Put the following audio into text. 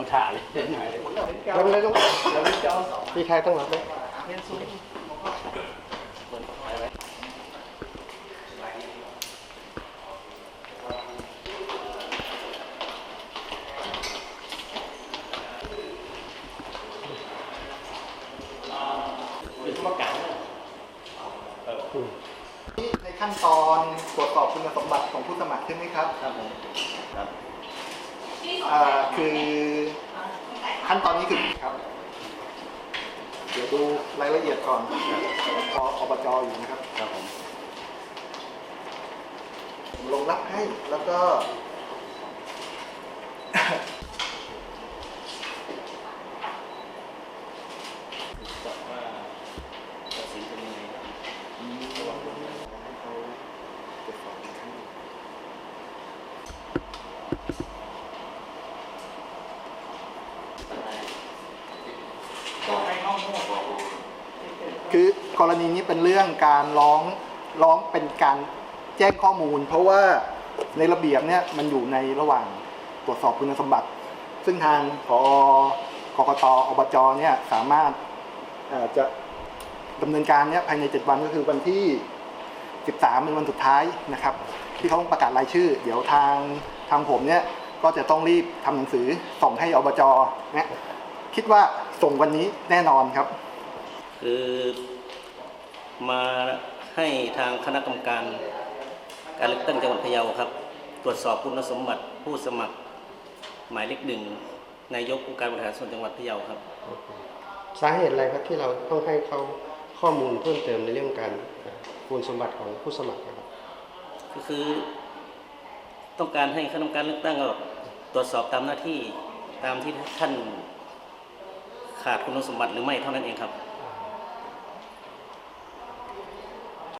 าถ่าเลยแล้วไงแล้ววิจารณ์สองพี่ชายต้องรับไหมในขั้นตอนตรวจสอบคุณสมบัติของผู้สมัครใช่ไหมครับ ครับผมครับคือ ขั้นตอนนี้คือครับ เดี๋ยวดูรายละเอียดก่อนพออบจอยู่นะครับครับผมผมลงรับให้แล้วก็บอกว่าตัดสินเป็นยังไง ระหว่างลงให้เขาตรวจสอบอีกครั้งหนึ่ง คือกรณีนี้เป็นเรื่องการร้องร้องเป็นการแจ้งข้อมูล เพราะว่าในระเบียบเนี่ยมันอยู่ในระหว่างตรวจสอบคุณสมบัติ ซึ่งทางพอกกตอบจเนี่ยสามารถจะดำเนินการเนี่ยภายใน 7 วันก็คือวันที่ 13 เป็นวันสุดท้ายนะครับ ที่เขาต้องประกาศรายชื่อ เดี๋ยวทางทางผมเนี่ยก็จะต้องรีบทำหนังสือส่งให้อบจนะ คิดว่าส่งวันนี้แน่นอนครับ คือมาให้ทางคณะกรรมการการเลือกตั้งจังหวัดพะเยาครับ ตรวจสอบคุณสมบัติผู้สมัครหมายเลขหนึ่งนายกองค์การบริหารส่วนจังหวัดพะเยาครับ สาเหตุอะไรครับที่เราต้องให้เขาข้อมูลเพิ่มเติมในเรื่องการเอ่อคุณสมบัติของผู้สมัครนะครับก็คือ ต้องการให้คณะกรรมการเลือกตั้งก็ตรวจสอบตามหน้าที่ตามที่ท่าน ขาดคุณสมบัติหรือไม่เท่านั้นเองครับ